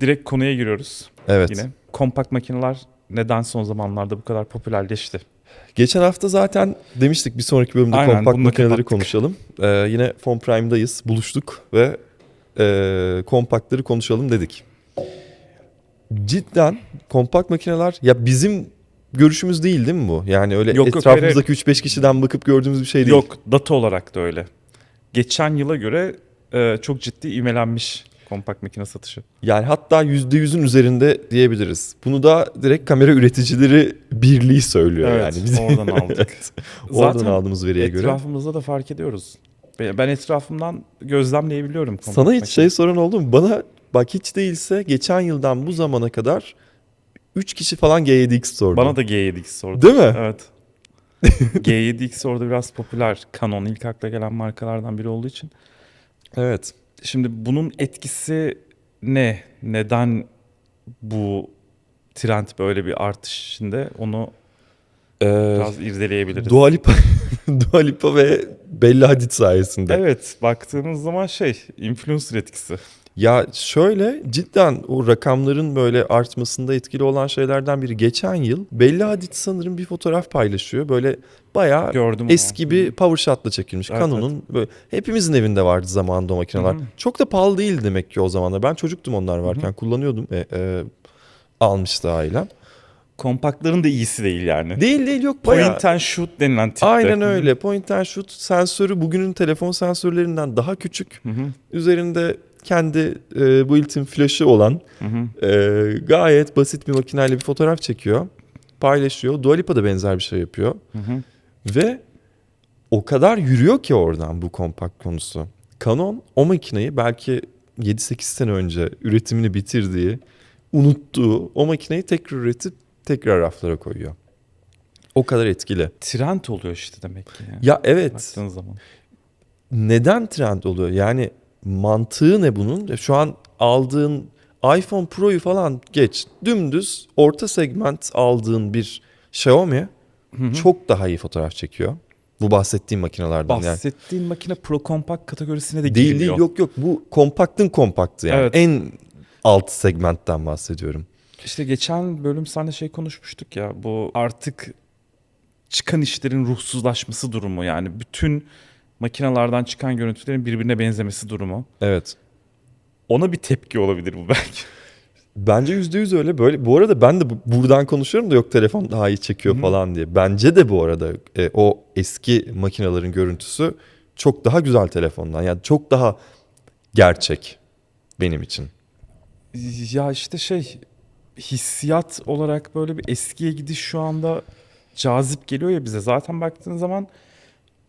direkt konuya giriyoruz Evet. yine. Kompakt makineler neden son zamanlarda bu kadar popülerleşti? Geçen hafta zaten demiştik bir sonraki bölümde Aynen, kompakt makineleri kapattık. konuşalım. Ee, yine Phone Prime'dayız. Buluştuk ve e, kompaktları konuşalım dedik. Cidden kompakt makineler ya bizim görüşümüz değil değil mi bu? Yani öyle Yok, yok, etrafımızdaki 3-5 kişiden bakıp gördüğümüz bir şey değil. Yok data olarak da öyle. Geçen yıla göre e, çok ciddi ivmelenmiş kompakt makine satışı. Yani hatta %100'ün üzerinde diyebiliriz. Bunu da direkt kamera üreticileri birliği söylüyor Evet, yani. Biz- oradan aldık. Evet, Oradan Zaten aldığımız veriye göre. Etrafımızda da fark ediyoruz. Ben etrafımdan gözlemleyebiliyorum. Sana hiç makine. şey soran oldu mu? Bana bak hiç değilse geçen yıldan bu zamana kadar 3 kişi falan G7X sordu. Bana da G7X sordu. Değil mi? Evet. G7X orada biraz popüler. Canon ilk akla gelen markalardan biri olduğu için. Evet. Şimdi bunun etkisi ne? Neden bu trend böyle bir artış içinde? Onu Ee, biraz irdeleyebiliriz. Dua Lipa, Dua Lipa ve Bella Hadid sayesinde. Evet, baktığımız zaman şey, influencer etkisi. Ya şöyle cidden o rakamların böyle artmasında etkili olan şeylerden biri. Geçen yıl Bella Hadid sanırım bir fotoğraf paylaşıyor. Böyle bayağı Gördüm eski bir power shot'la çekilmiş. Evet, Canon'un böyle hepimizin evinde vardı zamanında o makineler. Hı hı. Çok da pahalı değil demek ki o zamanlar. Ben çocuktum onlar varken kullanıyordum. E, e, almıştı ailem. Kompaktların da iyisi değil yani. Değil değil yok bayağı. Point and shoot denilen tipte. Aynen öyle. Point and shoot sensörü bugünün telefon sensörlerinden daha küçük. Hı hı, Üzerinde kendi e, built-in flash'ı olan hı hı. e, gayet basit bir makineyle bir fotoğraf çekiyor. Paylaşıyor. Dua Lipa da benzer bir şey yapıyor. Hı hı. Ve o kadar yürüyor ki oradan bu kompakt konusu. Canon o makineyi belki 7-8 sene önce üretimini bitirdiği, unuttuğu o makineyi tekrar üretip tekrar raflara koyuyor. O kadar etkili. Trend oluyor işte demek ki. Yani. Ya evet. Baktığın zaman. Neden trend oluyor? Yani mantığı ne bunun? Şu an aldığın iPhone Pro'yu falan geç. Dümdüz orta segment aldığın bir Xiaomi Hı hı. çok daha iyi fotoğraf çekiyor. Bu bahsettiğim makinelerden yani. Bahsettiğin makine Pro Compact kategorisine de Değil girmiyor. değil yok yok bu kompaktın kompaktı yani. Evet. En alt segmentten bahsediyorum. İşte geçen bölüm seninle şey konuşmuştuk ya bu artık çıkan işlerin ruhsuzlaşması durumu yani bütün makinelerden çıkan görüntülerin birbirine benzemesi durumu. Evet. Ona bir tepki olabilir bu belki. Bence yüzde yüz öyle. Böyle bu arada ben de bu- buradan konuşuyorum da yok telefon daha iyi çekiyor hı. falan diye. Bence de bu arada e, o eski makinelerin görüntüsü çok daha güzel telefondan. Yani çok daha gerçek benim için. Ya işte şey hissiyat olarak böyle bir eskiye gidiş şu anda cazip geliyor ya bize. Zaten baktığın zaman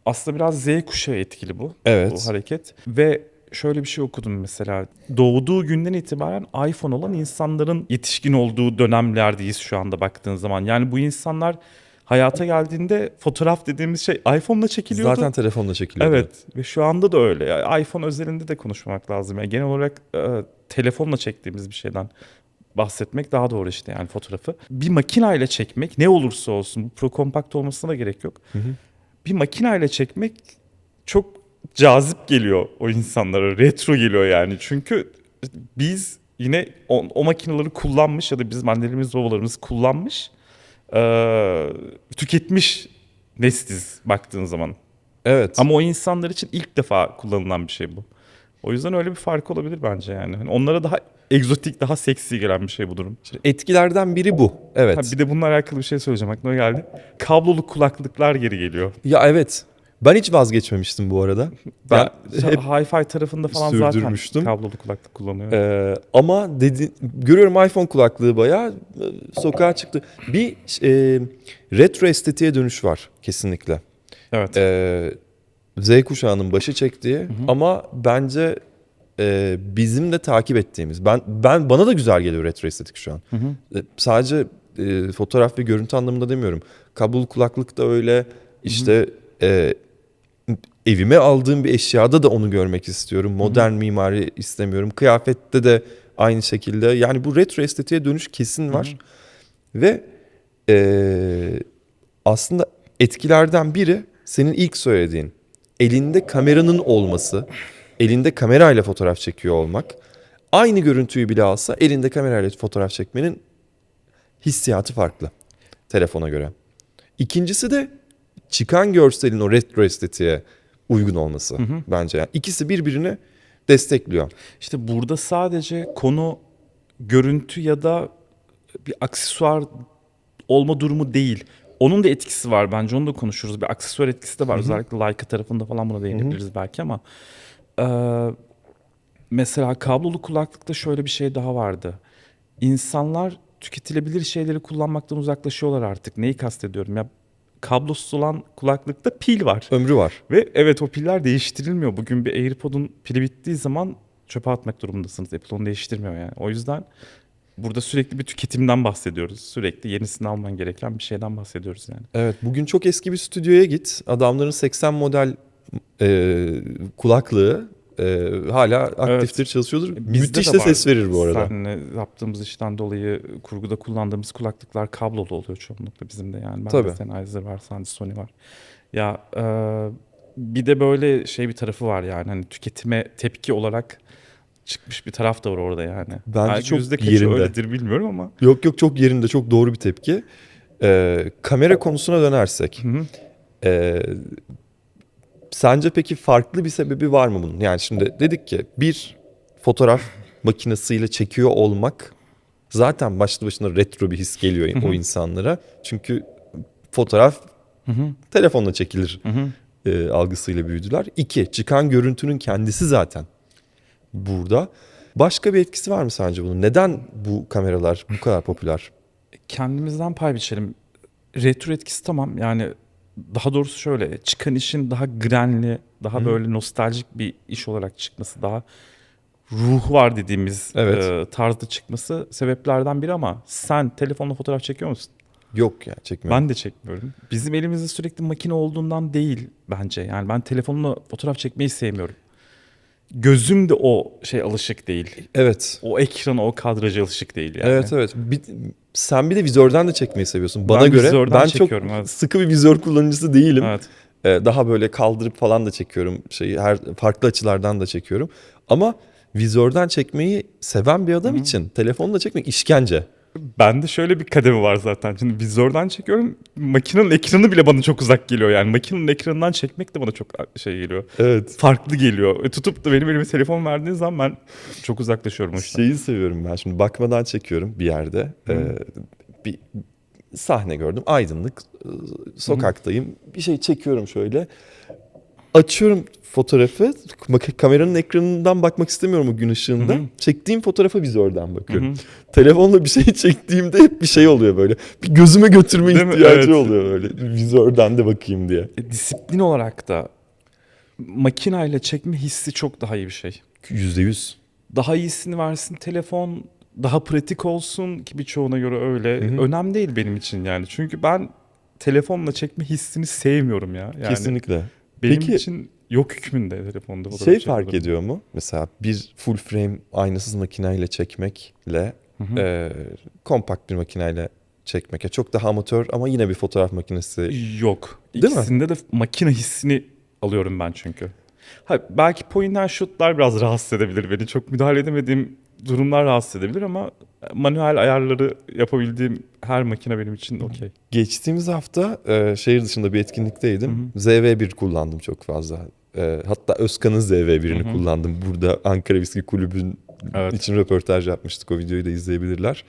aslında biraz Z kuşağı etkili bu. Evet. Bu hareket. Ve şöyle bir şey okudum mesela. Doğduğu günden itibaren iPhone olan insanların yetişkin olduğu dönemlerdeyiz şu anda baktığın zaman. Yani bu insanlar hayata geldiğinde fotoğraf dediğimiz şey iPhone'la çekiliyordu. Zaten telefonla çekiliyor. Evet ve şu anda da öyle. Yani iPhone özelinde de konuşmamak lazım. Yani genel olarak e, telefonla çektiğimiz bir şeyden bahsetmek daha doğru işte yani fotoğrafı. Bir makineyle çekmek ne olursa olsun bu pro kompakt olmasına da gerek yok. Hı hı. Bir makineyle çekmek çok cazip geliyor o insanlara. Retro geliyor yani. Çünkü biz yine o, o makineleri kullanmış ya da bizim annelerimiz babalarımız kullanmış e, tüketmiş nesliz baktığın zaman. Evet. Ama o insanlar için ilk defa kullanılan bir şey bu. O yüzden öyle bir fark olabilir bence yani. Hani Onlara daha egzotik, daha seksi gelen bir şey bu durum. Etkilerden biri bu. Evet. Ha, bir de bununla alakalı bir şey söyleyeceğim aklıma geldi. Kablolu kulaklıklar geri geliyor. Ya evet. Ben hiç vazgeçmemiştim bu arada. Ben Ben hep Hi-Fi tarafında falan zaten kablolu kulaklık kullanıyor. Ee, ama dedi görüyorum iPhone kulaklığı bayağı e, sokağa çıktı. Bir e, retro estetiğe dönüş var kesinlikle. evet. Ee, Z kuşağının başı çektiği ama bence e, bizim de takip ettiğimiz. Ben ben bana da güzel geliyor retro estetik şu an. Hı hı. E, sadece e, fotoğraf ve görüntü anlamında demiyorum. Kablolu kulaklık da öyle. İşte e, evime aldığım bir eşyada da onu görmek istiyorum. Modern mimari istemiyorum. Kıyafette de aynı şekilde. Yani bu retro estetiğe dönüş kesin var. Ve e, aslında etkilerden biri senin ilk söylediğin. Elinde kameranın olması, elinde kamerayla fotoğraf çekiyor olmak. aynı görüntüyü bile alsa elinde kamerayla fotoğraf çekmenin hissiyatı farklı telefona göre. İkincisi de çıkan görselin o retro estetiğe uygun olması bence. Yani ikisi birbirini destekliyor. İşte burada sadece konu görüntü ya da bir aksesuar olma durumu değil. Onun da etkisi var bence onu da konuşuruz. Bir aksesuar etkisi de var. Özellikle Leica tarafında falan buna değinebiliriz belki ama. Ee, mesela kablolu kulaklıkta şöyle bir şey daha vardı. İnsanlar tüketilebilir şeyleri kullanmaktan uzaklaşıyorlar artık. Neyi kastediyorum ya? Kablosuz olan kulaklıkta pil var. Ömrü var. Ve evet o piller değiştirilmiyor. Bugün bir AirPod'un pili bittiği zaman çöpe atmak durumundasınız. Apple onu değiştirmiyor yani. O yüzden burada sürekli bir tüketimden bahsediyoruz. Sürekli yenisini alman gereken bir şeyden bahsediyoruz yani. Evet bugün çok eski bir stüdyoya git. Adamların 80 model e, kulaklığı e, hala aktiftir çalışıyordur. Bizde Müthiş de de ses verir bu arada. Seninle yaptığımız işten dolayı kurguda kullandığımız kulaklıklar kablolu oluyor çoğunlukla bizim de yani. Ben Tabii. Sennheiser var, Sony var. Ya e, bir de böyle şey bir tarafı var yani hani tüketime tepki olarak çıkmış bir taraf da var orada yani. Bence Belki çok yüzde kaçı yerinde. öyledir bilmiyorum ama. Yok yok çok yerinde çok doğru bir tepki. E, kamera konusuna dönersek. Hı hı. e, sence peki farklı bir sebebi var mı bunun? Yani şimdi dedik ki bir fotoğraf makinesiyle çekiyor olmak zaten başlı başına retro bir his geliyor o insanlara. Çünkü fotoğraf Hı hı. telefonla çekilir Hı hı. e, algısıyla büyüdüler. İki, çıkan görüntünün kendisi zaten burada. Başka bir etkisi var mı sence bunun? Neden bu kameralar bu kadar popüler? kendimizden pay biçelim. Retro etkisi tamam yani daha doğrusu şöyle çıkan işin daha grenli, daha böyle nostaljik bir iş olarak çıkması, daha ruh var dediğimiz Evet. e, tarzda çıkması sebeplerden biri ama sen telefonla fotoğraf çekiyor musun? Yok ya çekmiyorum. Ben de çekmiyorum. Bizim elimizde sürekli makine olduğundan değil bence. Yani ben telefonla fotoğraf çekmeyi sevmiyorum. Gözüm de o şey alışık değil. Evet. O ekrana, o kadraja alışık değil yani. Evet evet. Bir- sen bir de vizörden de çekmeyi seviyorsun. Bana Ben göre ben çekiyorum, çok evet. sıkı bir vizör kullanıcısı değilim. Evet. Ee, daha böyle kaldırıp falan da çekiyorum. Şeyi her farklı açılardan da çekiyorum. Ama vizörden çekmeyi seven bir adam için telefonla çekmek işkence. Bende şöyle bir kademe var zaten. Şimdi vizörden çekiyorum. Makinenin ekranı bile bana çok uzak geliyor yani. Makinenin ekranından çekmek de bana çok şey geliyor. Evet. Farklı geliyor. E, tutup da benim elime telefon verdiğiniz zaman ben çok uzaklaşıyorum o işten. Şeyi seviyorum ben şimdi bakmadan çekiyorum bir yerde. Ee, bir sahne gördüm. Aydınlık. Sokaktayım. Bir şey çekiyorum şöyle. Açıyorum fotoğrafı. Kameranın ekranından bakmak istemiyorum o gün ışığında. Hı hı. Çektiğim fotoğrafa vizörden bakıyorum. Hı hı. Telefonla bir şey çektiğimde hep bir şey oluyor böyle. Bir gözüme götürme Değil mi? ihtiyacı Evet. oluyor böyle. Vizörden de bakayım diye. E, disiplin olarak da makinayla çekme hissi çok daha iyi bir şey. Yüzde yüz. Daha iyisini versin telefon, daha pratik olsun ki birçoğuna göre öyle. Hı hı. Önemli değil benim için yani. Çünkü ben telefonla çekme hissini sevmiyorum ya. Yani Kesinlikle. Benim Peki- için yok hükmünde telefonda. fotoğraf Şey fark durumu. ediyor mu? Mesela bir full frame aynasız makineyle çekmekle Hı hı. e, kompakt bir makineyle çekmek. Ya çok daha amatör ama yine bir fotoğraf makinesi. Yok. Değil mi? İkisinde de makine hissini alıyorum ben çünkü. Ha, belki point and shoot'lar biraz rahatsız edebilir beni. Çok müdahale edemediğim durumlar rahatsız edebilir ama manuel ayarları yapabildiğim her makine benim için okey. Geçtiğimiz hafta e, şehir dışında bir etkinlikteydim. ZV1 kullandım çok fazla. E, hatta Özkan'ın ZV1'ini Hı hı. kullandım. Burada Ankara Viski Kulübü'nün Evet. için röportaj yapmıştık. O videoyu da izleyebilirler.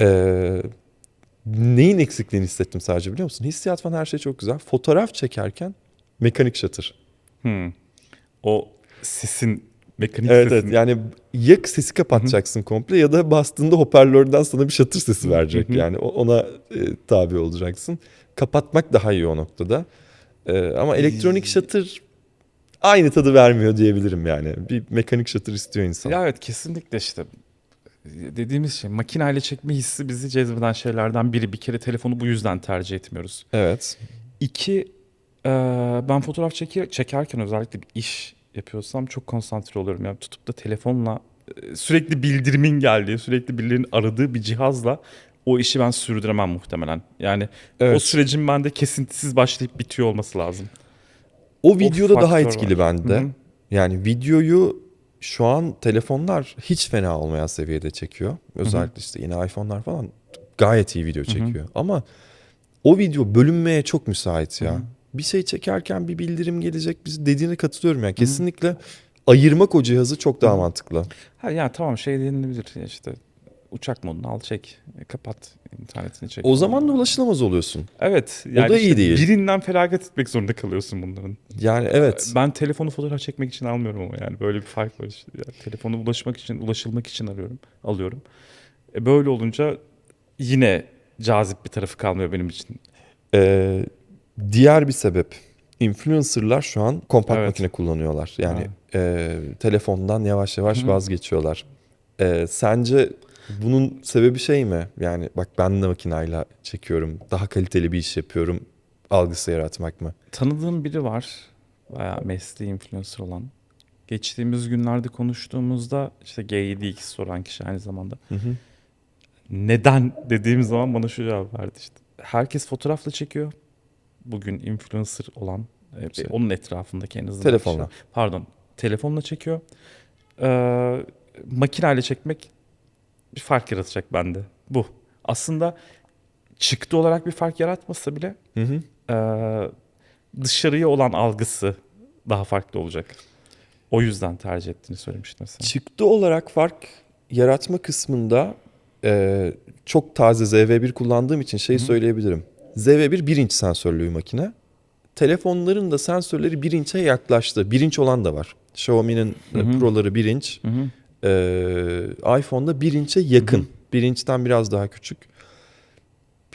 E, neyin eksikliğini hissettim sadece biliyor musun? Hissiyat falan her şey çok güzel. Fotoğraf çekerken mekanik shutter. Hmm. O sesin, mekanik Evet sesin. evet yani ya sesi kapatacaksın komple ya da bastığında hoparlörden sana bir şatır sesi verecek. Hı hı. yani ona e, tabi olacaksın. Kapatmak daha iyi o noktada. E, ama elektronik şatır aynı tadı vermiyor diyebilirim yani. Bir mekanik şatır istiyor insan. Ya evet kesinlikle işte dediğimiz şey makineyle çekme hissi bizi cezbeden şeylerden biri. Bir kere telefonu bu yüzden tercih etmiyoruz. Evet. İki, eee, ben fotoğraf çeker, çekerken özellikle bir iş yapıyorsam çok konsantre oluyorum. Yani tutup da telefonla e, sürekli bildirimin geldiği, sürekli birilerinin aradığı bir cihazla o işi ben sürdüremem muhtemelen. Yani o Evet. sürecin bende kesintisiz başlayıp bitiyor olması lazım. O videoda daha faktör etkili var. bende. Hı hı. Yani videoyu şu an telefonlar hiç fena olmayan seviyede çekiyor. Özellikle işte yeni iPhone'lar falan gayet iyi video çekiyor. Ama o video bölünmeye çok müsait ya. Bir şey çekerken bir bildirim gelecek. Biz dediğine katılıyorum yani. Kesinlikle ayırmak o cihazı çok daha mantıklı. Ha ya tamam şey denilebilir işte uçak modunu al çek kapat internetini çek. O zaman da ulaşılamaz oluyorsun. Evet. da iyi değil. Birinden feragat etmek zorunda kalıyorsun bunların. Yani evet. Ben telefonu fotoğraf çekmek için almıyorum ama yani böyle bir fark var işte. Yani telefonu ulaşmak için, ulaşılmak için arıyorum, alıyorum. E böyle olunca yine cazip bir tarafı kalmıyor benim için. Ee, diğer bir sebep. Influencerlar şu an kompakt Evet. makine kullanıyorlar. Yani Ha. e, telefondan yavaş yavaş Hı vazgeçiyorlar. Ee, sence bunun sebebi şey mi? Yani bak ben de makinayla çekiyorum. Daha kaliteli bir iş yapıyorum. Algısı yaratmak mı? Tanıdığım biri var. Bayağı mesleği influencer olan. Geçtiğimiz günlerde konuştuğumuzda işte G7X soran kişi aynı zamanda. Hı hı. Neden dediğim zaman bana şu cevap verdi işte. Herkes fotoğrafla çekiyor. Bugün influencer olan e, Şey. onun etrafındaki en azından. Telefonla. kişiler. Pardon. Telefonla çekiyor. Ee, makineyle çekmek bir fark yaratacak bende. Bu. Aslında çıktı olarak bir fark yaratmasa bile Hı hı. e, dışarıya olan algısı daha farklı olacak. O yüzden tercih ettiğini söylemiştin mesela. Çıktı olarak fark yaratma kısmında e, çok taze ZV1 kullandığım için şey söyleyebilirim. ZV1 1 inç sensörlü bir makine. Telefonların da sensörleri 1 inçe yaklaştı. 1 inç olan da var. Xiaomi'nin Hı hı. Pro'ları 1 inç. Hı hı. E, iPhone'da 1 inçe yakın. 1 inçten biraz daha küçük.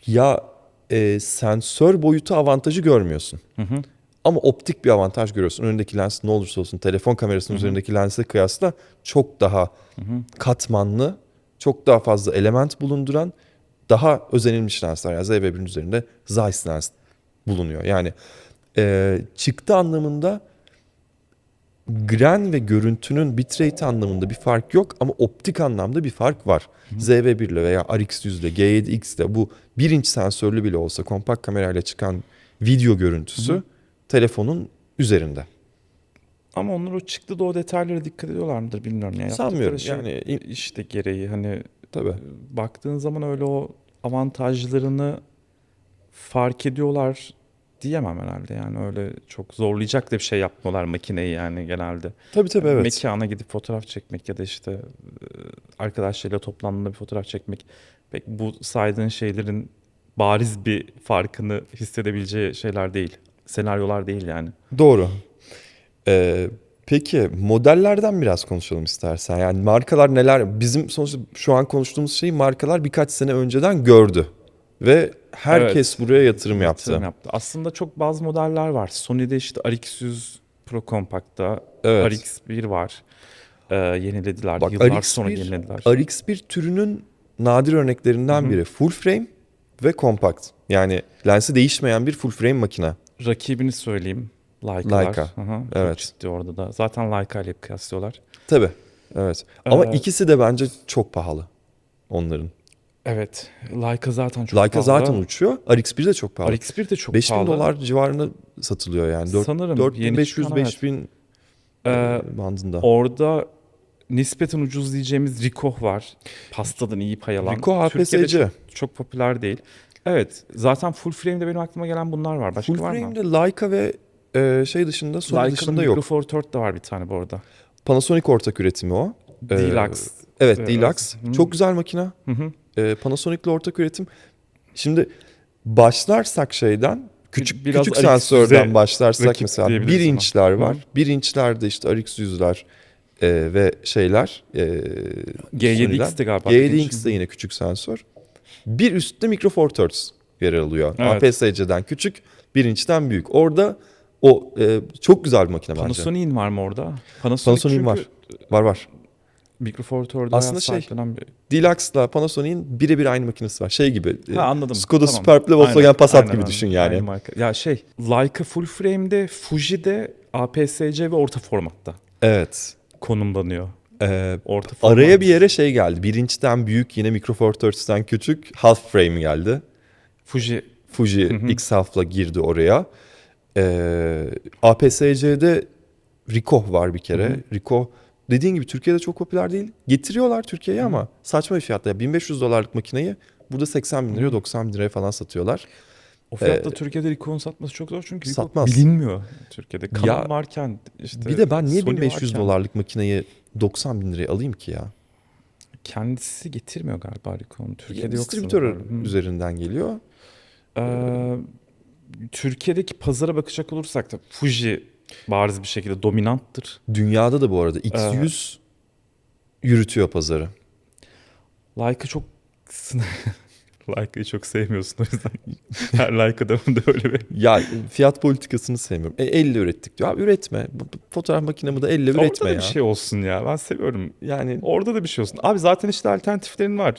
Ya e, sensör boyutu avantajı görmüyorsun. Hı hı. Ama optik bir avantaj görüyorsun. Önündeki lens ne olursa olsun telefon kamerasının üzerindeki lense kıyasla çok daha katmanlı, çok daha fazla element bulunduran, daha özenilmiş lensler. Yani Z1'in üzerinde Zeiss lens bulunuyor. Yani e, çıktı anlamında gren ve görüntünün bitrate anlamında bir fark yok ama optik anlamda bir fark var. ZV1 ile veya RX100 ile G7X ile bu 1 inç sensörlü bile olsa kompakt kamerayla çıkan video görüntüsü telefonun üzerinde. Ama onlar o çıktı da o detaylara dikkat ediyorlar mıdır bilmiyorum. Ya. Sanmıyorum. Şey Yani işte gereği hani tabii. baktığın zaman öyle o avantajlarını fark ediyorlar diyemem herhalde. Yani öyle çok zorlayacak da bir şey yapmıyorlar makineyi yani genelde. Tabii tabii evet. Mekana gidip fotoğraf çekmek ya da işte e, arkadaşlarıyla toplandığında bir fotoğraf çekmek pek bu saydığın şeylerin bariz bir farkını hissedebileceği şeyler değil. Senaryolar değil yani. Doğru. Ee, peki modellerden biraz konuşalım istersen. Yani markalar neler? Bizim sonuçta şu an konuştuğumuz şeyi markalar birkaç sene önceden gördü. Ve herkes buraya yatırım yaptı. Yatırım yaptı. Aslında çok bazı modeller var. Sony'de işte RX100 Pro Compact'ta Evet. RX1 var. Ee, yenilediler. Bak, Yıllar RX1 sonra yenilediler. RX1 türünün nadir örneklerinden biri. Full frame ve kompakt. Yani lensi değişmeyen bir full frame makine. Rakibini söyleyeyim. Leica'lar. Leica. Hı hı, çok Evet. ciddi orada da. Zaten Leica ile kıyaslıyorlar. Tabii. Evet. Ama Ee, ikisi de bence çok pahalı onların. Evet. Leica zaten çok Leica pahalı. zaten uçuyor. RX1 de çok pahalı. RX1 de çok 5000 pahalı. dolar civarında satılıyor yani. Dört- Sanırım yeni 4500 çıkan, evet. 5000 Ee, bandında. Orada nispeten ucuz diyeceğimiz Ricoh var. Pastadan iyi pay alan. Ricoh APS-C. çok, çok popüler değil. Evet. Zaten full frame'de benim aklıma gelen bunlar var. Başka Full var mı? frame'de Leica ve e, şey dışında Sony Leica'nın dışında yok. Micro Four Third da var bir tane bu arada. Panasonic ortak üretimi o. Ee, Deluxe. Evet, Evet. Deluxe. Hı. Çok güzel makine. Hı hı. Ee, Panasonic'le ortak üretim. Şimdi başlarsak şeyden küçük Biraz küçük RX sensörden başlarsak mesela diyebiliriz 1 ama. inçler var. Hı. 1 inçlerde işte RX100'ler e, ve şeyler e, G7X de galiba. G7X de yine küçük sensör. Bir üstte Micro Four Thirds yer alıyor. Evet. APS-C'den küçük, 1 inçten büyük. Orada o e, çok güzel bir makine bence. Panasonic'in var mı orada? Panasonic Panasonic'in var. Var var. Micro Four Third'a Aslında şey, bir... Deluxe'la Panasonic'in birebir aynı makinesi var. Şey gibi. Ha anladım. Skoda Tamam. Superb ile Volkswagen Aynen, Passat aynen, gibi aynen. düşün yani. Aynı marka. Ya şey Leica full frame'de Fuji'de APS-C ve orta formatta Evet. konumlanıyor. Ee, Orta format. araya bir yere şey geldi. Bir inçten büyük yine Micro Four Thirds'ten küçük half frame geldi. Fuji Fuji Hı hı. X Half'la girdi oraya. Ee, APS-C'de Ricoh var bir kere. Hı hı. Ricoh dediğin gibi Türkiye'de çok popüler değil. Getiriyorlar Türkiye'ye ama saçma bir fiyatta. Yani 1500 dolarlık makineyi burada 80 bin liraya 90 bin liraya falan satıyorlar. O fiyatta Türkiye'de Ricoh'un satması çok zor çünkü Satmaz. bilinmiyor Türkiye'de. Canon Ya, varken işte bir de ben niye Sony 1500 varken dolarlık makineyi 90 bin liraya alayım ki ya? Kendisi getirmiyor galiba Ricoh'un. Türkiye'de yok Distribütör üzerinden geliyor. Ee, Türkiye'deki pazara bakacak olursak da Fuji bariz bir şekilde dominanttır. Dünyada da bu arada X100 yürütüyor pazarı. Leica çok Leica'yı çok sevmiyorsun o yüzden. Her Leica adamında öyle bir... Ya fiyat politikasını sevmiyorum. E, elle ürettik diyor. Abi üretme. Fotoğraf makinemi de elle üretme Orada da ya. bir şey olsun ya. Ben seviyorum. Yani Orada da bir şey olsun. Abi zaten işte alternatiflerin var.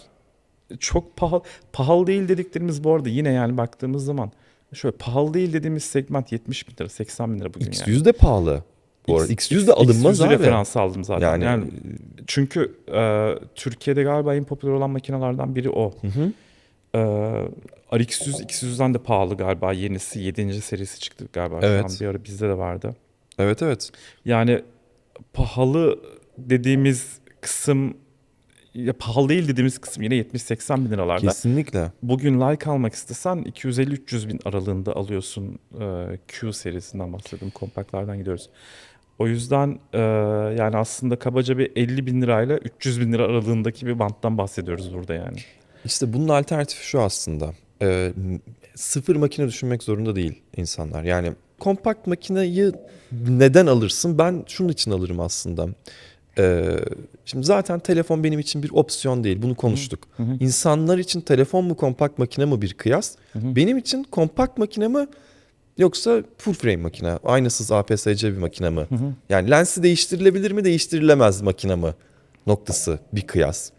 Çok pahalı pahalı değil dediklerimiz bu arada yine yani baktığımız zaman şöyle pahalı değil dediğimiz segment 70 bin lira 80 bin lira bugün yani. X100 de pahalı. Bu arada X- X100 de alınmaz X100'ü abi. referans aldım zaten. Yani, Yani, çünkü e, Türkiye'de galiba en popüler olan makinelerden biri o. Hı hı. E, RX100, X100'den de pahalı galiba. Yenisi 7. serisi çıktı galiba. Evet. Şu an bir ara bizde de vardı. Evet evet. Yani pahalı dediğimiz kısım ya pahalı değil dediğimiz kısım yine 70-80 bin liralarda. Kesinlikle. Bugün like almak istesen 250-300 bin aralığında alıyorsun e, Q serisinden bahsediyorum. Kompaktlardan gidiyoruz. O yüzden e, yani aslında kabaca bir 50 bin lirayla 300 bin lira aralığındaki bir banttan bahsediyoruz burada yani. İşte bunun alternatifi şu aslında. Ee, sıfır makine düşünmek zorunda değil insanlar. Yani kompakt makineyi neden alırsın? Ben şunun için alırım aslında. Ee, şimdi zaten telefon benim için bir opsiyon değil. Bunu konuştuk. Hı hı. İnsanlar için telefon mu kompakt makine mi bir kıyas? Hı hı. Benim için kompakt makine mi yoksa full frame makine? Aynasız APS-C bir makine mi? Hı hı. Yani lensi değiştirilebilir mi değiştirilemez makine mi noktası bir kıyas.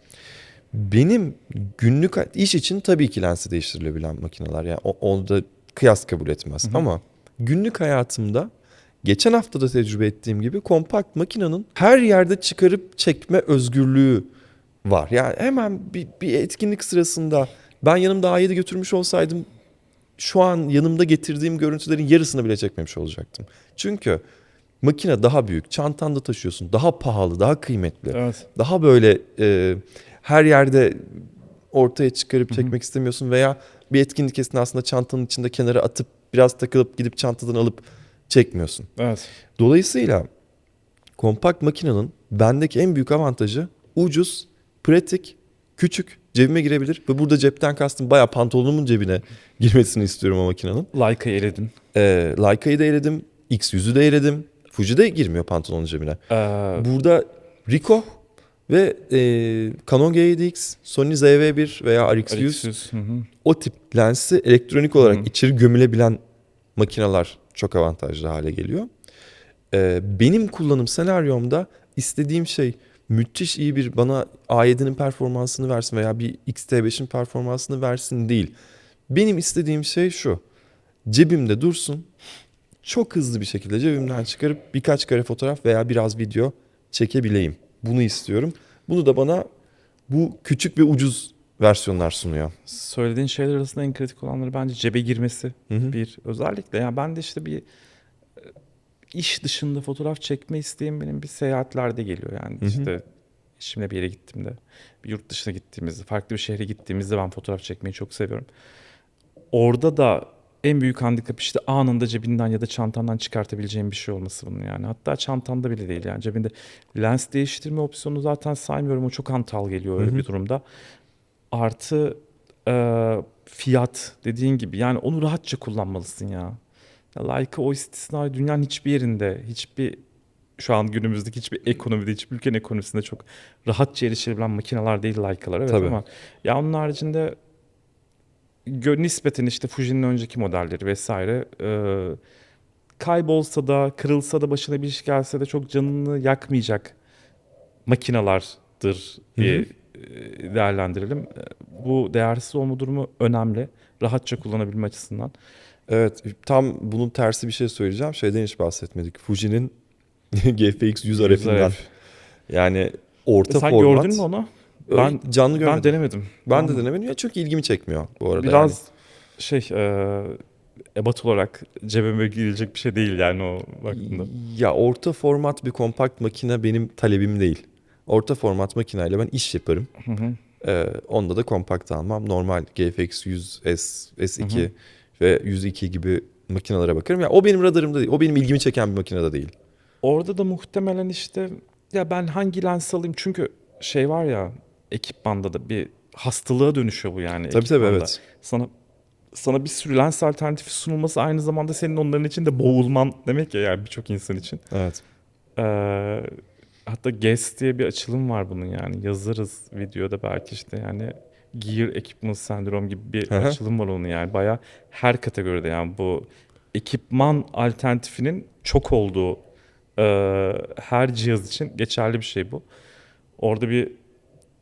Benim günlük iş için tabii ki lensi değiştirilebilen makineler. Yani o, onda kıyas kabul etmez. Hı hı. Ama günlük hayatımda geçen hafta da tecrübe ettiğim gibi kompakt makinenin her yerde çıkarıp çekme özgürlüğü var. Yani hemen bir, bir etkinlik sırasında ben yanımda A7 götürmüş olsaydım şu an yanımda getirdiğim görüntülerin yarısını bile çekmemiş olacaktım. Çünkü makine daha büyük, çantanda taşıyorsun, daha pahalı, daha kıymetli. Evet. Daha böyle e, her yerde ortaya çıkarıp çekmek istemiyorsun veya bir etkinlik esnasında çantanın içinde kenara atıp biraz takılıp gidip çantadan alıp çekmiyorsun. Evet. Dolayısıyla kompakt makinenin bendeki en büyük avantajı ucuz, pratik, küçük, cebime girebilir ve burada cepten kastım bayağı pantolonumun cebine girmesini istiyorum o makinenin. Leica'yı eledin. Ee, Leica'yı da eledim, X100'ü de eledim. Fuji de girmiyor pantolonun cebine. Ee, Burada Ricoh ve e, Canon G7X, Sony ZV-1 veya RX100 RX100. Hı hı. o tip lensi elektronik olarak Hı. içeri gömülebilen makineler çok avantajlı hale geliyor. Ee, benim kullanım senaryomda istediğim şey müthiş iyi bir bana A7'nin performansını versin veya bir XT5'in performansını versin değil. Benim istediğim şey şu. Cebimde dursun. Çok hızlı bir şekilde cebimden çıkarıp birkaç kare fotoğraf veya biraz video çekebileyim. Bunu istiyorum. Bunu da bana bu küçük ve ucuz versiyonlar sunuyor. Söylediğin şeyler arasında en kritik olanları bence cebe girmesi. Hı hı. Bir özellikle yani ben de işte bir e, iş dışında fotoğraf çekme isteğim benim bir seyahatlerde geliyor yani Hı hı. işte eşimle bir yere gittiğimde bir yurt dışına gittiğimizde farklı bir şehre gittiğimizde ben fotoğraf çekmeyi çok seviyorum. Orada da en büyük handikap işte anında cebinden ya da çantandan çıkartabileceğim bir şey olması bunun yani. Hatta çantanda bile değil yani cebinde lens değiştirme opsiyonu zaten saymıyorum o çok hantal geliyor öyle Hı hı. bir durumda. Artı e, fiyat dediğin gibi yani onu rahatça kullanmalısın ya. ya Leica o istisnai dünyanın hiçbir yerinde hiçbir şu an günümüzdeki hiçbir ekonomide hiçbir ülkenin ekonomisinde çok rahatça erişilebilen makineler değil Leica'lar evet Tabii. ama ya onun haricinde nispeten işte Fuji'nin önceki modelleri vesaire e, kaybolsa da kırılsa da başına bir iş gelse de çok canını yakmayacak makinalardır diye Hı e, değerlendirelim. E, Bu değersiz olma durumu önemli. Rahatça kullanabilme açısından. Evet tam bunun tersi bir şey söyleyeceğim. Şeyden hiç bahsetmedik. Fuji'nin GFX 100 RF'inden. RF. Yani orta E, Sen format. gördün mü onu? Ben canlı görmedim. ben denemedim. Ben de Ama denemedim. Ya çok ilgimi çekmiyor bu arada. Biraz şey e, ebat olarak cebime girecek bir şey değil yani o baktığında. Ya orta format bir kompakt makine benim talebim değil. Orta format makineyle ben iş yaparım. Hı hı. Ee, onda da kompakt almam. Normal GFX 100S, S2 ve 102 gibi makinelere bakarım. Ya o benim radarımda değil. O benim ilgimi çeken bir makine de değil. Orada da muhtemelen işte ya ben hangi lens alayım çünkü şey var ya ekipmanda da bir hastalığa dönüşüyor bu yani. Tabii tabii ekipmanda. evet. Sana sana bir sürü lens alternatifi sunulması aynı zamanda senin onların içinde boğulman demek ya yani birçok insan için. Evet. Ee, hatta guest diye bir açılım var bunun yani yazarız videoda belki işte yani gear equipment sendrom gibi bir hı. açılım var onun yani baya her kategoride yani bu ekipman alternatifinin çok olduğu e, her cihaz için geçerli bir şey bu. Orada bir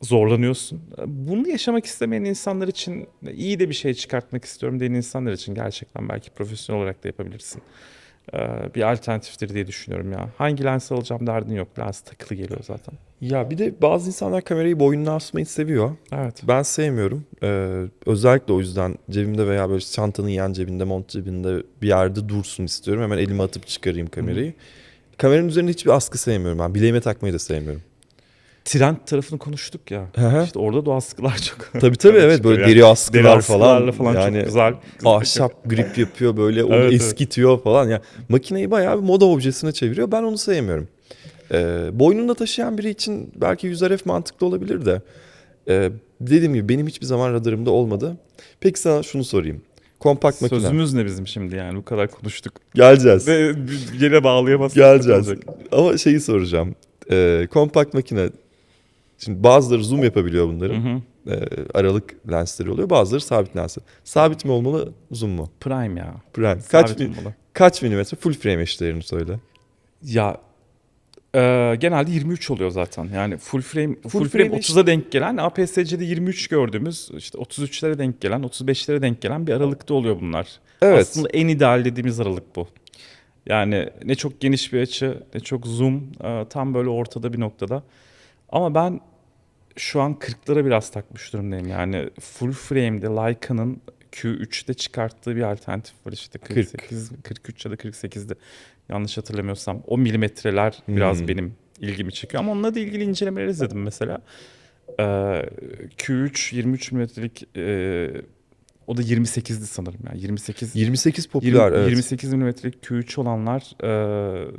zorlanıyorsun. Bunu yaşamak istemeyen insanlar için iyi de bir şey çıkartmak istiyorum diyen insanlar için gerçekten belki profesyonel olarak da yapabilirsin. Ee, bir alternatiftir diye düşünüyorum ya. Hangi lens alacağım derdin yok. Lens takılı geliyor zaten. Ya bir de bazı insanlar kamerayı boynuna asmayı seviyor. Evet. Ben sevmiyorum. Ee, özellikle o yüzden cebimde veya böyle çantanın yan cebinde, mont cebinde bir yerde dursun istiyorum. Hemen elime atıp çıkarayım kamerayı. Kameranın üzerinde hiçbir askı sevmiyorum ben. Bileğime takmayı da sevmiyorum. Trend tarafını konuştuk ya. Hı hı. İşte orada da askılar çok. Tabii tabii evet böyle yani. deri askılar Deri falan. falan yani çok güzel. ahşap grip yapıyor böyle onu Evet, evet. eskitiyor falan. Ya makineyi bayağı bir moda objesine çeviriyor. Ben onu sevmiyorum. Ee, boynunda taşıyan biri için belki 100 RF mantıklı olabilir de. Ee, dediğim gibi benim hiçbir zaman radarımda olmadı. Peki sana şunu sorayım. Kompakt makine. Sözümüz ne bizim şimdi yani bu kadar konuştuk. Geleceğiz. Ve yine bağlayamazsak. Geleceğiz. Ama şeyi soracağım. Ee, kompakt makine. Şimdi bazıları zoom yapabiliyor Hı bunların. hı. Ee, aralık lensleri oluyor. Bazıları sabit lensler. Sabit mi olmalı, zoom mu? Prime ya. Prime. Kaç, Sabit mi- olmalı. kaç milimetre? Full frame eşlerini söyle. Ya e, genelde 23 oluyor zaten. Yani full frame full, Full frame, frame 30'a denk gelen APS-C'de 23 gördüğümüz işte 33'lere denk gelen 35'lere denk gelen bir aralıkta oluyor bunlar. Evet. Aslında en ideal dediğimiz aralık bu. Yani ne çok geniş bir açı ne çok zoom e, tam böyle ortada bir noktada. Ama ben şu an 40'lara biraz takmış durumdayım. Yani full frame'de Leica'nın Q3'te çıkarttığı bir alternatif var işte 48, 43 ya da 48'de yanlış hatırlamıyorsam. O milimetreler biraz Hmm. benim ilgimi çekiyor ama onunla da ilgili incelemeler izledim mesela. Ee, Q3 23 milimetrelik e, o da 28'di sanırım yani 28 28 20 popüler evet. 28 milimetrelik Q3 olanlar e,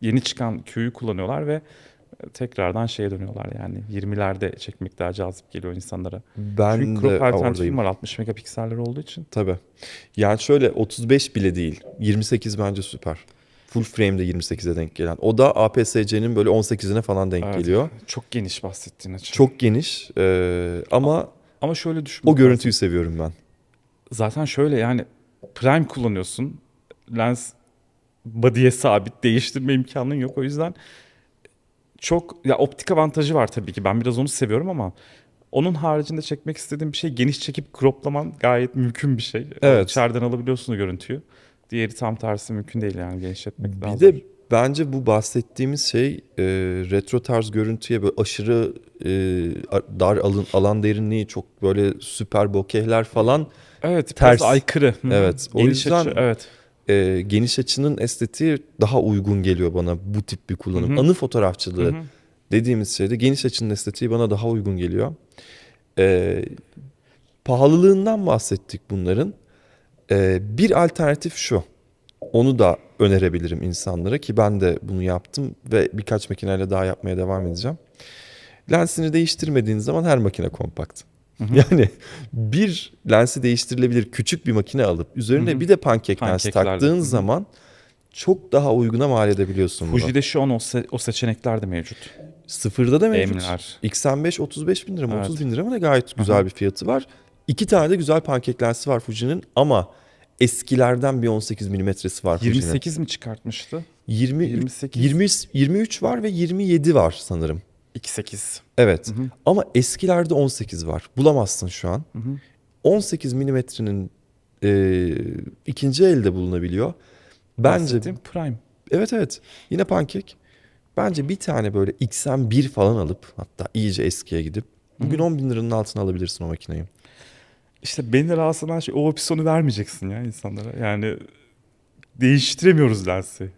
yeni çıkan Q'yu kullanıyorlar ve tekrardan şeye dönüyorlar yani 20'lerde çekmek daha cazip geliyor insanlara. Ben Çünkü crop alternatifim var 60 megapikseller olduğu için. Tabii. Yani şöyle 35 bile değil. 28 bence süper. Full frame'de 28'e denk gelen. O da APS-C'nin böyle 18'ine falan denk Evet. geliyor. Çok geniş bahsettiğin açı. Çok geniş ee, ama Ama şöyle düşünmek o görüntüyü seviyorum ben. lazım. Zaten şöyle yani prime kullanıyorsun. Lens body'ye sabit değiştirme imkanın yok. O yüzden çok ya optik avantajı var tabii ki. Ben biraz onu seviyorum ama onun haricinde çekmek istediğim bir şey geniş çekip croplaman gayet mümkün bir şey. Evet. İçeriden alabiliyorsun o görüntüyü. Diğeri tam tersi mümkün değil yani genişletmek daha Bir zor. de bence bu bahsettiğimiz şey e, retro tarz görüntüye böyle aşırı e, dar alın, alan derinliği çok böyle süper bokehler falan Evet ters. aykırı. Evet, o Geniş yüzden- açı, evet. E, geniş açının estetiği daha uygun geliyor bana bu tip bir kullanım. Hı hı. Anı fotoğrafçılığı Hı hı. dediğimiz şeyde geniş açının estetiği bana daha uygun geliyor. E, pahalılığından bahsettik bunların. E, bir alternatif şu. Onu da önerebilirim insanlara ki ben de bunu yaptım ve birkaç makineyle daha yapmaya devam edeceğim. Lensini değiştirmediğin zaman her makine kompakt. Hı hı. Yani bir lensi değiştirilebilir küçük bir makine alıp üzerine Hı hı. bir de pankek lens taktığın Hı hı. zaman çok daha uyguna mal edebiliyorsun bunu. Fuji'de şu an o, se- o seçenekler de mevcut. Sıfırda da mevcut. Emler. XM5 35 bin lira mı Evet. 30 bin lira mı ne gayet güzel Hı hı. bir fiyatı var. İki tane de güzel pankek lensi var Fuji'nin ama eskilerden bir 18 milimetresi var Fuji'nin. 28 mi çıkartmıştı? 20, 28. 20, 23 var ve 27 var sanırım. 2.8. Evet Hı hı. ama eskilerde 18 var. Bulamazsın şu an. Hı hı. 18 milimetrenin e, ikinci elde bulunabiliyor. Bence Bahsettiğim Prime. evet evet yine pankek. Bence bir tane böyle XM1 falan alıp hatta iyice eskiye gidip bugün Hı hı. 10 bin liranın altına alabilirsin o makineyi. İşte beni rahatsız eden şey o opsiyonu vermeyeceksin ya insanlara. Yani değiştiremiyoruz lensi.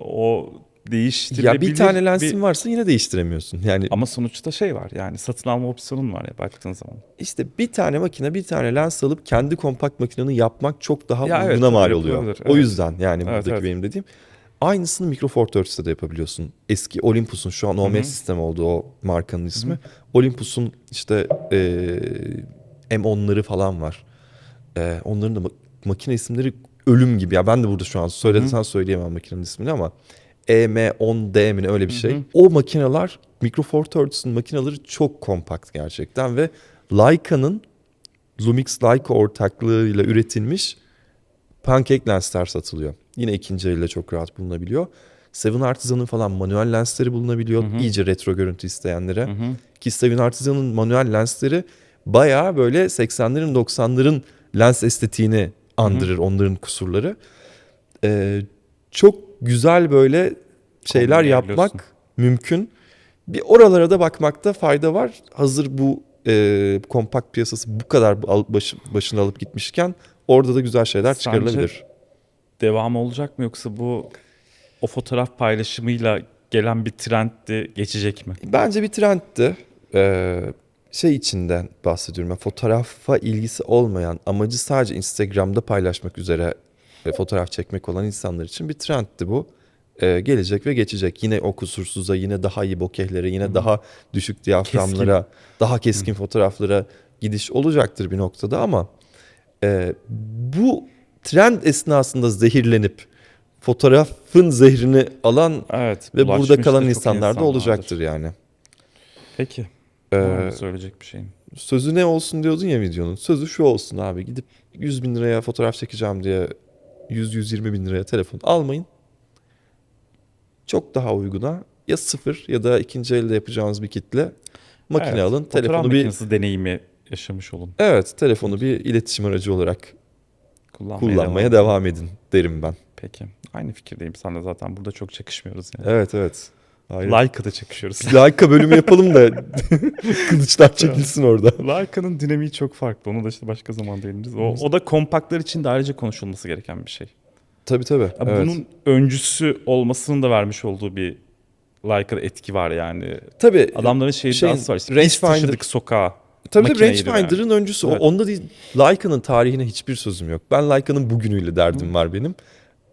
O değiştirilebilir Ya bir tane lensin bir- varsa yine değiştiremiyorsun. Yani Ama sonuçta şey var yani satın alma opsiyonun var ya baktığın zaman. işte bir tane makine bir tane lens alıp kendi kompakt makineni yapmak çok daha Ya evet, uyguna mal tabii oluyor. yapılabilir, O evet. yüzden yani Evet, buradaki evet. benim dediğim. Aynısını Micro Four Thirds'te de yapabiliyorsun. Eski Olympus'un şu an OMS sistemi oldu o markanın ismi. Olympus'un işte e, M10'ları falan var. E, onların da ma- makine isimleri ölüm gibi. Ya ben de burada şu an söylesen söyleyemem makinenin ismini ama EM10D mi öyle bir şey. O makineler Micro Four Thirds'ın makineleri çok kompakt gerçekten ve Leica'nın Lumix Leica ortaklığıyla üretilmiş pancake lensler satılıyor. Yine ikinci elle çok rahat bulunabiliyor. Seven Artisan'ın falan manuel lensleri bulunabiliyor. İyice retro görüntü isteyenlere. Ki Seven Artisan'ın manuel lensleri bayağı böyle 80'lerin 90'ların lens estetiğini andırır onların kusurları. Ee, çok güzel böyle şeyler yapmak mümkün. Bir oralara da bakmakta fayda var. Hazır bu e, kompakt piyasası bu kadar al- başı, başını alıp gitmişken orada da güzel şeyler Sence- çıkarılabilir. Devam olacak mı yoksa bu o fotoğraf paylaşımıyla gelen bir trenddi geçecek mi? Bence bir trendti. Ee, şey içinden bahsediyorum. Yani fotoğrafa ilgisi olmayan, amacı sadece Instagram'da paylaşmak üzere ve fotoğraf çekmek olan insanlar için bir trendti bu. Ee, gelecek ve geçecek. Yine o kusursuza, yine daha iyi bokehlere, yine daha düşük diyaframlara, daha keskin fotoğraflara gidiş olacaktır bir noktada ama e, bu trend esnasında zehirlenip fotoğrafın zehrini alan Evet. ve burada da kalan insanlar da olacaktır vardır. yani. Peki. Ee, söyleyecek bir şeyin. Sözü ne olsun diyordun ya videonun. Sözü şu olsun abi. Gidip 100 bin liraya fotoğraf çekeceğim diye 100-120 bin liraya telefon almayın. Çok daha uyguna ya sıfır ya da ikinci elde yapacağınız bir kitle makine Evet, alın. Telefonu bir deneyimi yaşamış olun. evet telefonu bir iletişim aracı olarak Kullanmaya, kullanmaya devam. devam edin derim ben. Peki. Aynı fikirdeyim. Sen de zaten burada çok çakışmıyoruz yani. Evet evet. Hayır. Like'da çakışıyoruz. Leica bölümü yapalım da kılıçlar çekilsin orada. Leica'nın dinamiği çok farklı. Onu da işte başka zaman değiniriz. O, o da kompaktlar için de ayrıca konuşulması gereken bir şey. Tabii tabii. Ya evet. Bunun öncüsü olmasının da vermiş olduğu bir Leica'da etki var yani. Tabii Adamların şeyi daha var. İşte rangefinder- Biz taşıdık sokağa. Tabii tabii rangefinder'ın öncüsü. Evet. Onda değil. Leica'nın tarihine hiçbir sözüm yok. Ben Leica'nın bugünüyle derdim var benim.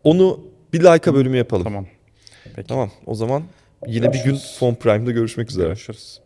Onu bir Leica bölümü yapalım. Tamam. Tamam. Peki. O zaman yine bir gün Görüşürüz. Phone Prime'da görüşmek üzere. Görüşürüz.